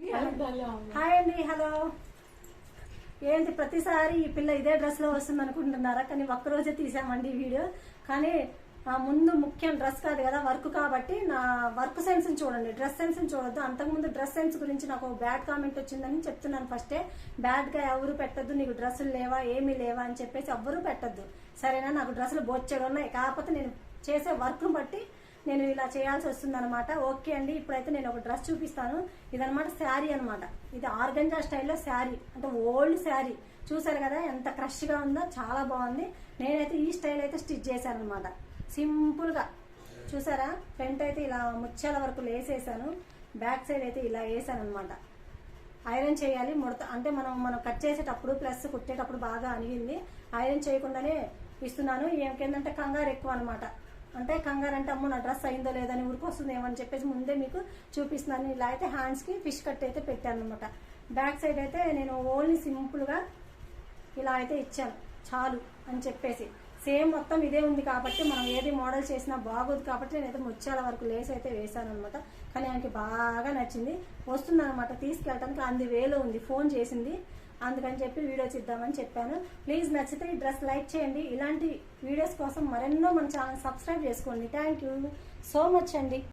Hi అండి hello ఏంటి ప్రతిసారి ఈ పిల్ల ఇదే డ్రెస్లో వస్తుంది అనుకుంటున్నారా కానీ ఒక్కరోజే తీసామండి ఈ వీడియో. కానీ ఆ ముందు ముఖ్యం డ్రెస్ కాదు కదా వర్క్ కాబట్టి నా వర్క్ సెన్స్ చూడండి. డ్రెస్ సెన్స్ చూడొద్దు. అంతకుముందు డ్రెస్ సెన్స్ గురించి నాకు బ్యాడ్ కామెంట్ వచ్చిందని చెప్తున్నాను ఫస్టే. బ్యాడ్గా ఎవరు పెట్టద్దు నీకు డ్రెస్సులు లేవా ఏమీ లేవా అని చెప్పేసి ఎవ్వరూ పెట్టద్దు. సరేనా? నాకు డ్రెస్సులు బొచ్చెడు ఉన్నాయి కాకపోతే నేను చేసే వర్క్ బట్టి నేను ఇలా చేయాల్సి వస్తుందనమాట ఓకే అండి ఇప్పుడైతే నేను ఒక డ్రెస్ చూపిస్తాను. ఇదనమాట శారీ అనమాట ఇది ఆర్గంజా స్టైల్లో శారీ అంటే ఓల్డ్ శారీ. చూసారు కదా ఎంత క్రష్గా ఉందో చాలా బాగుంది. నేనైతే ఈ స్టైల్ అయితే స్టిచ్ చేశాను అనమాట సింపుల్గా. చూసారా? ఫ్రంట్ అయితే ఇలా ముత్యాల వరకు లేసేసాను. బ్యాక్ సైడ్ అయితే ఇలా వేసాను అనమాట ఐరన్ చేయాలి. ముడత అంటే మనం మనం కట్ చేసేటప్పుడు ప్లస్ కుట్టేటప్పుడు బాగా అనిగింది. ఐరన్ చేయకుండానే ఇస్తున్నాను. ఏంటంటే కంగారు ఎక్కువ అనమాట అంటే కంగారు అంటే అమ్మో నా డ్రెస్ అయిందో లేదని ఊరికొస్తుంది ఏమని చెప్పేసి ముందే మీకు చూపిస్తున్నాను. ఇలా అయితే హ్యాండ్స్కి ఫిష్ కట్ అయితే పెట్టాను అనమాట బ్యాక్ సైడ్ అయితే నేను ఓన్లీ సింపుల్గా ఇలా అయితే ఇచ్చాను. చాలు అని చెప్పేసి. సేమ్ మొత్తం ఇదే ఉంది కాబట్టి మనం ఏది మోడల్ చేసినా బాగోదు కాబట్టి నేనైతే ముత్యాల వరకు లేస్ అయితే వేసాను అనమాట కానీ ఆయనకి బాగా నచ్చింది. వస్తుంది అనమాట తీసుకెళ్ళడానికి అంది వేలో ఉంది. ఫోన్ చేసింది. అందుకని చెప్పి వీడియో చేద్దామని చెప్పాను. ప్లీజ్ నచ్చితే ఈ డ్రెస్ లైక్ చేయండి. ఇలాంటి వీడియోస్ కోసం మరెన్నో మన ఛానల్ సబ్స్క్రైబ్ చేసుకోండి. థ్యాంక్ యూ సో మచ్ అండి.